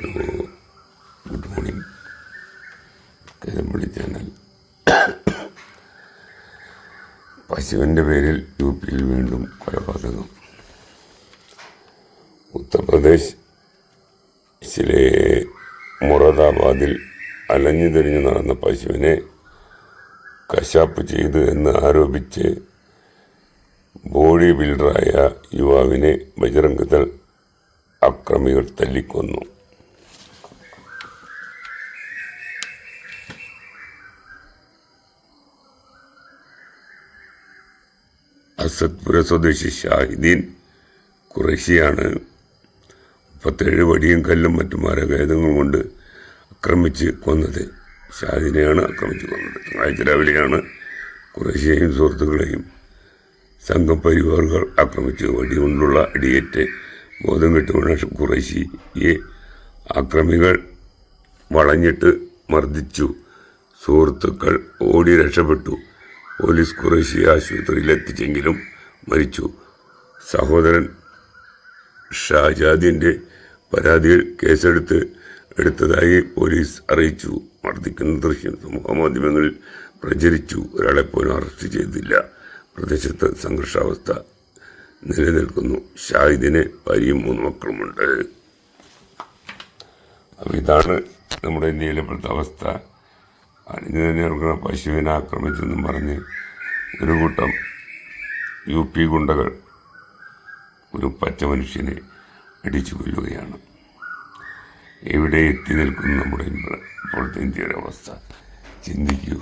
Hello good morning Karampally channel പശുവിന്റെ പേരിൽ U പിയിൽ വീണ്ടും കൊലപാതകം. ഉത്തർപ്രദേശിലെ മുറദാബാദിൽ അലഞ്ഞു തിരിഞ്ഞു നടന്ന പശുവിനെ കശാപ്പ് ചെയ്തു എന്ന് ആരോപിച്ച് ബോഡി ബിൽഡറായ യുവാവിനെ ബജറംഗ് ദൾ അക്രമികൾ തല്ലിക്കൊന്നു. അസത്പുര സ്വദേശി ഷാഹിദീൻ കുറേശിയാണ് മുപ്പത്തേഴ് വടിയും കല്ലും മറ്റു മരഭേദങ്ങളും കൊണ്ട് ആക്രമിച്ച് കൊന്നത്. ഷാഹിദിനെയാണ് ആക്രമിച്ച് കൊന്നത്. തിങ്കളാഴ്ച രാവിലെയാണ് കുറേശിയെയും സുഹൃത്തുക്കളെയും സംഘം പരിവാറുകൾ ആക്രമിച്ചു വടികൊണ്ടുള്ള അടിയേറ്റ് ബോധം കെട്ട് വീണ കുറേശിയെ ആക്രമികൾ വളഞ്ഞിട്ട് മർദ്ദിച്ചു. സുഹൃത്തുക്കൾ ഓടി രക്ഷപ്പെട്ടു. പോലീസ് കുറേശ്ശി ആശുപത്രിയിൽ എത്തിച്ചെങ്കിലും മരിച്ചു. സഹോദരൻ ഷാജാദിന്റെ പരാതിയിൽ കേസെടുത്ത് എടുത്തതായി പോലീസ് അറിയിച്ചു. മർദ്ദിക്കുന്ന ദൃശ്യം സമൂഹമാധ്യമങ്ങളിൽ പ്രചരിച്ചു. ഒരാളെപ്പോലും അറസ്റ്റ് ചെയ്തില്ല. പ്രദേശത്ത് സംഘർഷാവസ്ഥ നിലനിൽക്കുന്നു. ഷാഹിദിന് ഭാര്യയും മൂന്ന് മക്കളുമുണ്ട്. അപ്പോൾ ഇതാണ് നമ്മുടെ ഇന്ത്യയിലെ ഇപ്പോഴത്തെ അവസ്ഥ. അണിഞ്ഞു തന്നെ നടക്കുന്ന പശുവിനെ ആക്രമിച്ചെന്നും പറഞ്ഞ് ഒരു കൂട്ടം യു പി ഗുണ്ടകൾ ഒരു പച്ച മനുഷ്യനെ ഇടിച്ചു കൊല്ലുകയാണ്. എവിടെ എത്തി നിൽക്കുന്നു നമ്മുടെ ഇപ്പോഴത്തെ ഇന്ത്യയുടെ അവസ്ഥ? ചിന്തിക്കൂ.